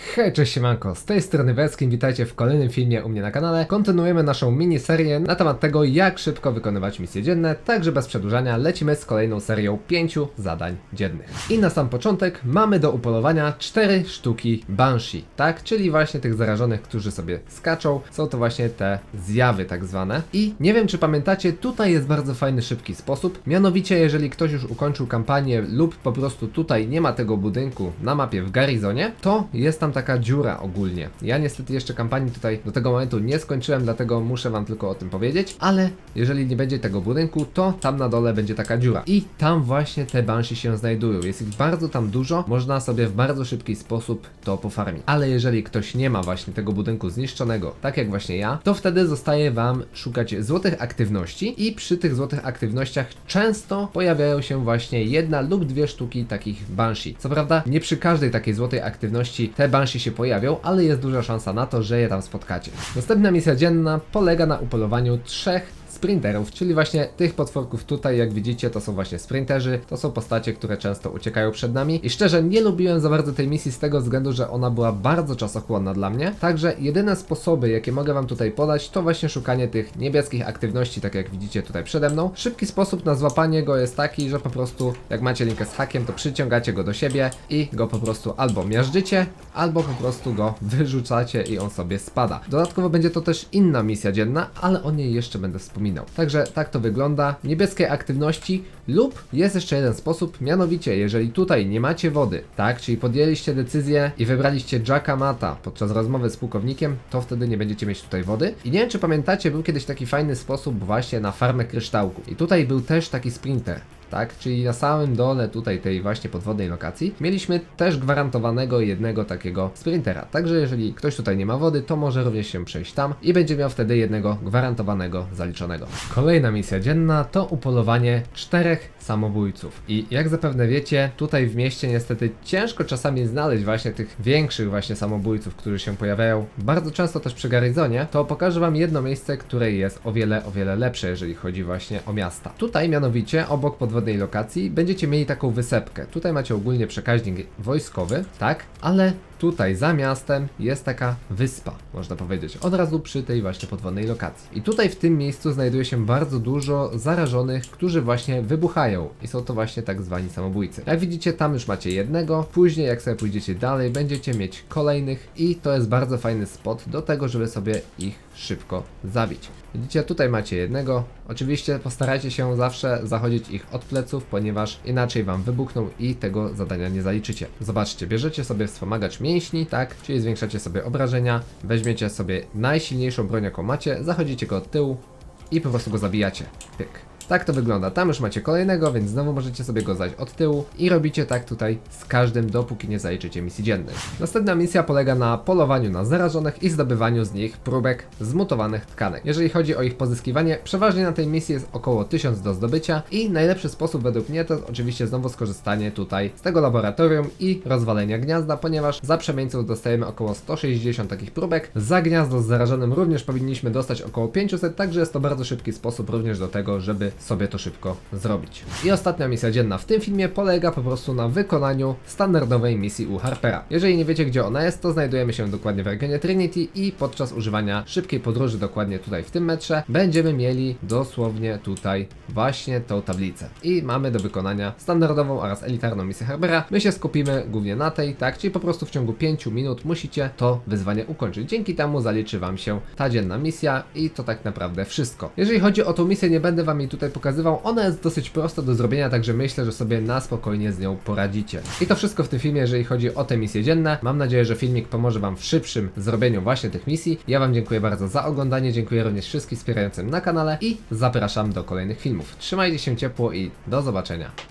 Hej, cześć siemanko, z tej strony Weskin, witajcie w kolejnym filmie u mnie na kanale. Kontynuujemy naszą miniserię na temat tego, jak szybko wykonywać misje dzienne, także bez przedłużania lecimy z kolejną serią 5 zadań dziennych. I na sam początek mamy do upolowania 4 sztuki Banshee, tak? Czyli właśnie tych zarażonych, którzy sobie skaczą. Są to właśnie te zjawy tak zwane. I nie wiem, czy pamiętacie, tutaj jest bardzo fajny, szybki sposób. Mianowicie, jeżeli ktoś już ukończył kampanię lub po prostu tutaj nie ma tego budynku na mapie w Garizonie, to jest tam taka dziura ogólnie. Ja niestety jeszcze kampanii tutaj do tego momentu nie skończyłem, dlatego muszę wam tylko o tym powiedzieć, ale jeżeli nie będzie tego budynku, to tam na dole będzie taka dziura. I tam właśnie te Banshee się znajdują. Jest ich bardzo tam dużo, można sobie w bardzo szybki sposób to pofarmić. Ale jeżeli ktoś nie ma właśnie tego budynku zniszczonego, tak jak właśnie ja, to wtedy zostaje wam szukać złotych aktywności i przy tych złotych aktywnościach często pojawiają się właśnie jedna lub dwie sztuki takich Banshee. Co prawda nie przy każdej takiej złotej aktywności te Banshee się pojawią, ale jest duża szansa na to, że je tam spotkacie. Następna misja dzienna polega na upolowaniu trzech sprinterów, czyli właśnie tych potworków tutaj, jak widzicie, to są właśnie sprinterzy, to są postacie, które często uciekają przed nami i szczerze nie lubiłem za bardzo tej misji z tego względu, że ona była bardzo czasochłonna dla mnie, także jedyne sposoby, jakie mogę wam tutaj podać, to właśnie szukanie tych niebieskich aktywności, tak jak widzicie tutaj przede mną. Szybki sposób na złapanie go jest taki, że po prostu jak macie linkę z hakiem, to przyciągacie go do siebie i go po prostu albo miażdżycie, albo po prostu go wyrzucacie i on sobie spada. Dodatkowo będzie to też inna misja dzienna, ale o niej jeszcze będę wspominał. Także tak to wygląda. Niebieskie aktywności lub jest jeszcze jeden sposób, mianowicie jeżeli tutaj nie macie wody, tak, czyli podjęliście decyzję i wybraliście Jacka Mata podczas rozmowy z pułkownikiem, to wtedy nie będziecie mieć tutaj wody. I nie wiem czy pamiętacie, był kiedyś taki fajny sposób właśnie na farmę kryształku. I tutaj był też taki sprinter tak? Czyli na samym dole tutaj tej właśnie podwodnej lokacji mieliśmy też gwarantowanego jednego takiego sprintera. Także jeżeli ktoś tutaj nie ma wody, to może również się przejść tam i będzie miał wtedy jednego gwarantowanego zaliczonego. Kolejna misja dzienna to upolowanie czterech samobójców. I jak zapewne wiecie, tutaj w mieście niestety ciężko czasami znaleźć właśnie tych większych właśnie samobójców, którzy się pojawiają bardzo często też przy Garyzonie, to pokażę wam jedno miejsce, które jest o wiele, o wiele lepsze, jeżeli chodzi właśnie o miasta. Tutaj mianowicie obok podwodnej lokacji będziecie mieli taką wysepkę. Tutaj macie ogólnie przekaźnik wojskowy, tak? Ale tutaj za miastem jest taka wyspa, można powiedzieć, od razu przy tej właśnie podwodnej lokacji. I tutaj w tym miejscu znajduje się bardzo dużo zarażonych, którzy właśnie wybuchają i są to właśnie tak zwani samobójcy. Jak widzicie, tam już macie jednego, później jak sobie pójdziecie dalej, będziecie mieć kolejnych i to jest bardzo fajny spot do tego, żeby sobie ich szybko zabić. Widzicie, tutaj macie jednego. Oczywiście postarajcie się zawsze zachodzić ich od pleców, ponieważ inaczej wam wybuchną i tego zadania nie zaliczycie. Zobaczcie, bierzecie sobie wspomagacz mięśni, tak, czyli zwiększacie sobie obrażenia, weźmiecie sobie najsilniejszą broń jaką macie, zachodzicie go od tyłu i po prostu go zabijacie. Pyk. Tak to wygląda. Tam już macie kolejnego, więc znowu możecie sobie go zajść od tyłu i robicie tak tutaj z każdym, dopóki nie zaliczycie misji dziennej. Następna misja polega na polowaniu na zarażonych i zdobywaniu z nich próbek zmutowanych tkanek. Jeżeli chodzi o ich pozyskiwanie, przeważnie na tej misji jest około 1000 do zdobycia i najlepszy sposób według mnie to oczywiście znowu skorzystanie tutaj z tego laboratorium i rozwalenia gniazda, ponieważ za przemieńców dostajemy około 160 takich próbek. Za gniazdo z zarażonym również powinniśmy dostać około 500, także jest to bardzo szybki sposób również do tego, żeby sobie to szybko zrobić. I ostatnia misja dzienna w tym filmie polega po prostu na wykonaniu standardowej misji u Harpera. Jeżeli nie wiecie gdzie ona jest, to znajdujemy się dokładnie w regionie Trinity i podczas używania szybkiej podróży dokładnie tutaj w tym metrze będziemy mieli dosłownie tutaj właśnie tą tablicę. I mamy do wykonania standardową oraz elitarną misję Harpera. My się skupimy głównie na tej, tak, czyli po prostu w ciągu 5 minut musicie to wyzwanie ukończyć. Dzięki temu zaliczy wam się ta dzienna misja i to tak naprawdę wszystko. Jeżeli chodzi o tą misję, nie będę wam jej tutaj pokazywał. Ona jest dosyć prosta do zrobienia, także myślę, że sobie na spokojnie z nią poradzicie. I to wszystko w tym filmie, jeżeli chodzi o te misje dzienne. Mam nadzieję, że filmik pomoże Wam w szybszym zrobieniu właśnie tych misji. Ja Wam dziękuję bardzo za oglądanie, dziękuję również wszystkim wspierającym na kanale i zapraszam do kolejnych filmów. Trzymajcie się ciepło i do zobaczenia.